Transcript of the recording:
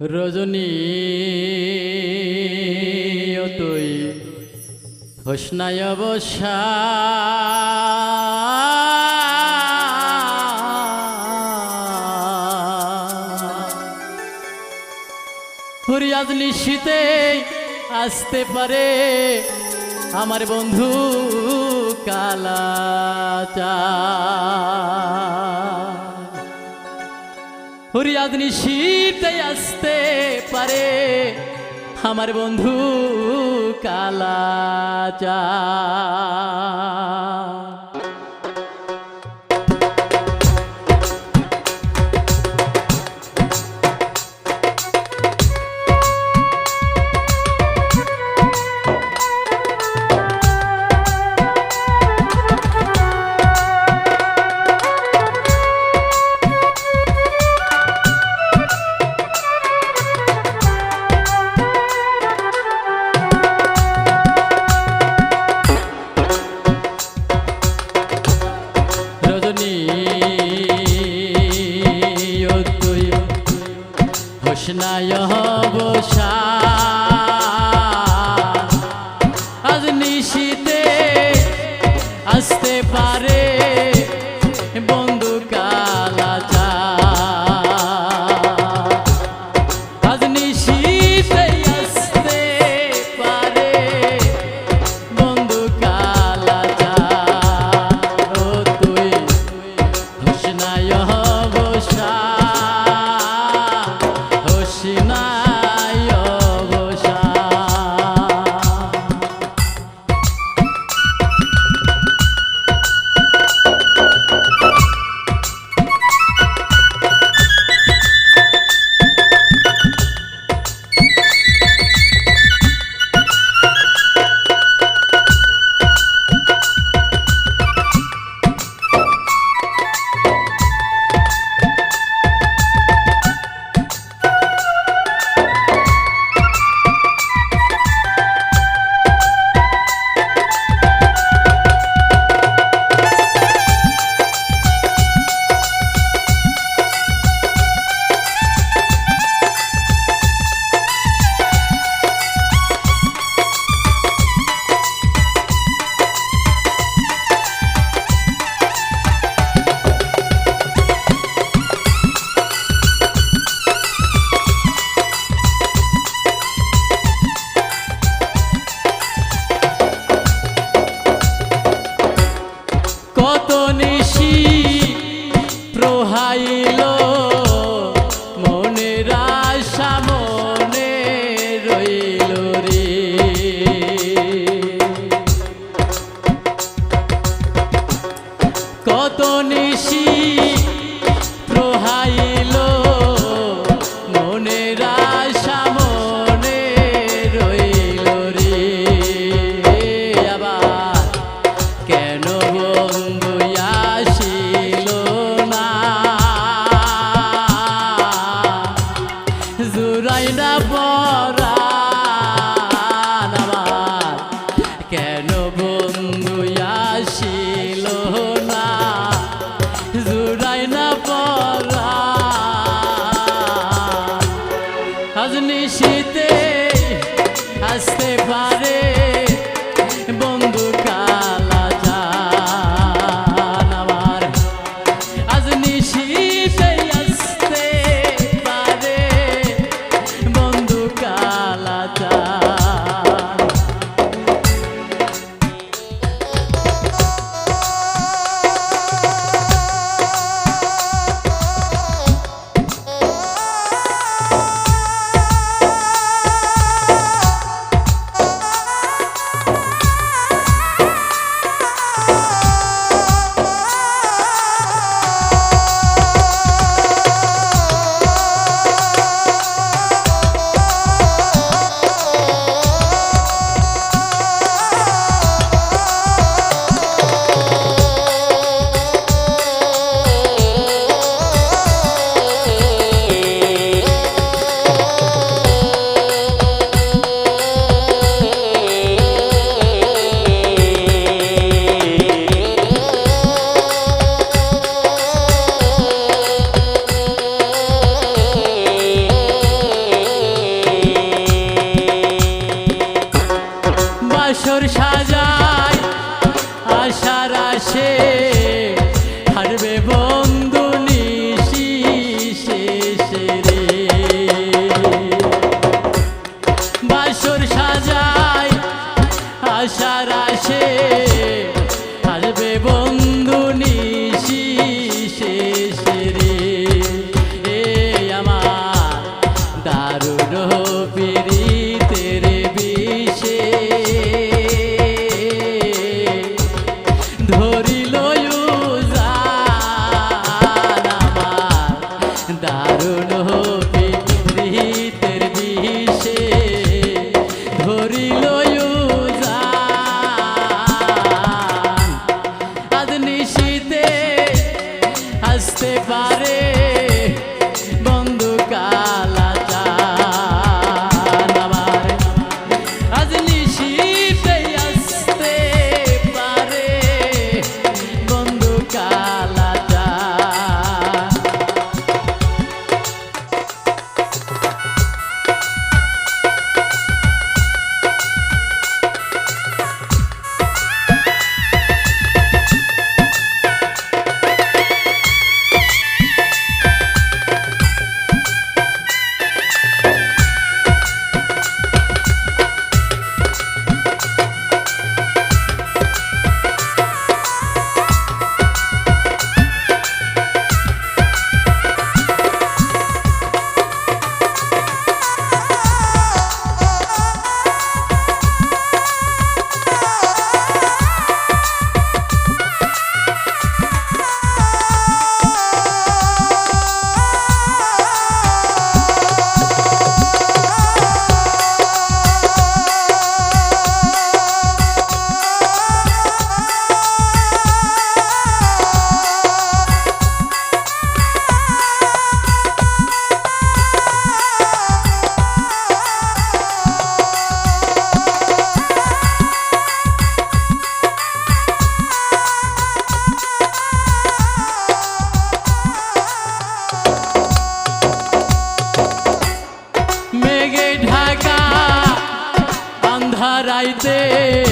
রজনী তুই হোসনায় বসা। শীতে নিশীতে আসতে পারে আমার বন্ধু কালাচা রিয়াজ নিশিতে আসতে পারে। আমার বন্ধু কালাচা কৃষ্ণায় বসা আসর সাজায় আশার আসে হারবে বন্ধু নিশি শেষে রে। বাসর সাজায় আশার আসে paper. যাইতে